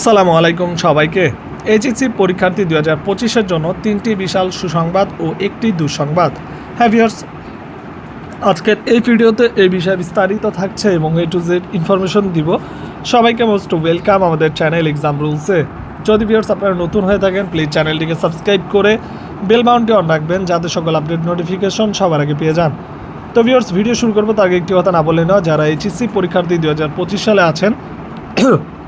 আসসালামু আলাইকুম সবাইকে। এইচএসসি পরীক্ষার্থী দু হাজার পঁচিশের জন্য তিনটি বিশাল সুসংবাদ ও একটি দুঃসংবাদ। হ্যাভিয়ার্স আজকের এই ভিডিওতে এই বিষয়ে বিস্তারিত থাকছে এবং এ টু জেড ইনফরমেশন দিব। সবাইকে মোস্ট ওয়েলকাম আমাদের চ্যানেল এক্সাম রুলসে যদি ভিউয়ার্স আপনারা নতুন হয়ে থাকেন প্লিজ চ্যানেলটিকে সাবস্ক্রাইব করে বেল বাউন্টি অন রাখবেন, যাতে সকল আপডেট নোটিফিকেশন সবার আগে পেয়ে যান। তো ভিউয়ার্স ভিডিও শুরু করব, তার আগে একটি কথা না বলে নেওয়া, যারা এইচএসসি পরীক্ষার্থী দু হাজার পঁচিশ সালে আছেন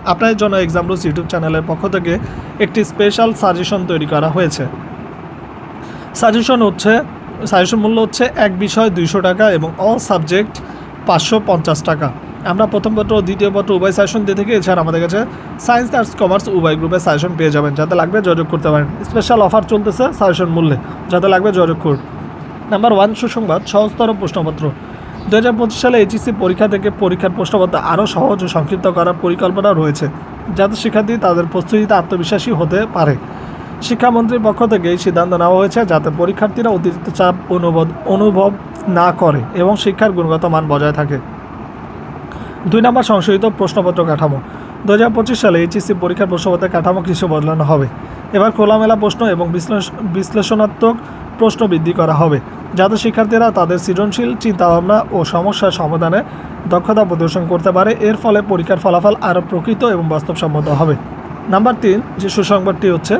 আপনাদের জন্য এক্সাম ইউটিউব চ্যানেলের পক্ষ থেকে একটি স্পেশাল সাজেশন তৈরি করা হয়েছে। সাজেশন হচ্ছে সাজেশন মূল্য হচ্ছে এক বিষয় দুইশো টাকা এবং অল সাবজেক্ট পাঁচশো পঞ্চাশ টাকা। আমরা প্রথম পত্র, দ্বিতীয় পত্র, উভয় সাজেশন দিয়ে থেকে। এছাড়া আমাদের কাছে সায়েন্স আর্টস কমার্স উভয় গ্রুপে সাজেশন পেয়ে যাবেন। যাতে লাগবে যোগাযোগ করতে পারেন। স্পেশাল অফার চলতেছে সাজেশন মূল্যে। যাতে লাগবে যোগাযোগ করুন। নাম্বার ওয়ান সুসংবাদ, সহজতর প্রশ্নপত্র। দু হাজার পঁচিশ সালে এইচএসসি পরীক্ষা থেকে পরীক্ষার প্রশ্নপত্র আরও সহজ ও সংক্ষিপ্ত করার পরিকল্পনা রয়েছে, যাতে শিক্ষার্থী তাদের প্রস্তুতিতে আত্মবিশ্বাসী হতে পারে। শিক্ষামন্ত্রীর পক্ষ থেকে এই সিদ্ধান্ত নেওয়া হয়েছে যাতে পরীক্ষার্থীরা অতিরিক্ত চাপ অনুভব অনুভব না করে এবং শিক্ষার গুণগত মান বজায় থাকে। দুই নম্বর সংশোধিত প্রশ্নপত্র কাঠামো। দু হাজার পঁচিশ সালে এইচএসসি পরীক্ষার প্রশ্নপত্রের কাঠামো কিছু বদলানো হবে। এবার খোলামেলা প্রশ্ন এবং বিশ্লেষণাত্মক প্রশ্ন বৃদ্ধি করা হবে, যাতে শিক্ষার্থীরা তাদের সৃজনশীল চিন্তাভাবনা ও সমস্যার সমাধানে দক্ষতা প্রদর্শন করতে পারে। এর ফলে পরীক্ষার ফলাফল আরও প্রকৃত এবং বাস্তবসম্মত হবে। নাম্বার তিন যে সুসংবাদটি হচ্ছে,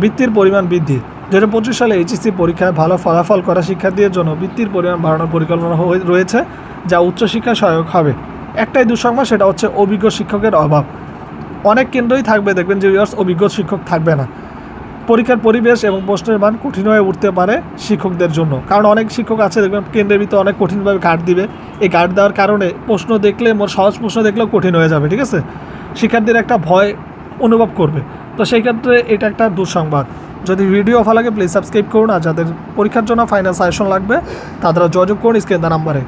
বৃত্তির পরিমাণ বৃদ্ধি। দু হাজার পঁচিশ সালে এইচএসসি পরীক্ষায় ভালো ফলাফল করা শিক্ষার্থীদের জন্য বৃত্তির পরিমাণ বাড়ানোর পরিকল্পনা রয়েছে, যা উচ্চশিক্ষায় সহায়ক হবে। একটাই দুঃসংবাদ, সেটা হচ্ছে অভিজ্ঞ শিক্ষকের অভাব। অনেক কেন্দ্রই থাকবে, দেখবেন যে অভিজ্ঞ শিক্ষক থাকবে না। পরীক্ষার পরিবেশ এবং প্রশ্নের মান কঠিন হয়ে উঠতে পারে শিক্ষকদের জন্য। কারণ অনেক শিক্ষক আছে, দেখবেন কেন্দ্রের ভিতরে অনেক কঠিনভাবে গার্ড দিবে। এই গার্ড দেওয়ার কারণে প্রশ্ন দেখলে মোর সহজ প্রশ্ন দেখলেও কঠিন হয়ে যাবে, ঠিক আছে? শিক্ষার্থীর একটা ভয় অনুভব করবে। তো সেই ক্ষেত্রে এটা একটা দুঃসংবাদ। যদি ভিডিও ভালো লাগে প্লিজ সাবস্ক্রাইব করুন। আর যাদের পরীক্ষার জন্য ফাইনাল সাজেশন লাগবে তারা যোগাযোগ করুন স্ক্রিন নাম্বারে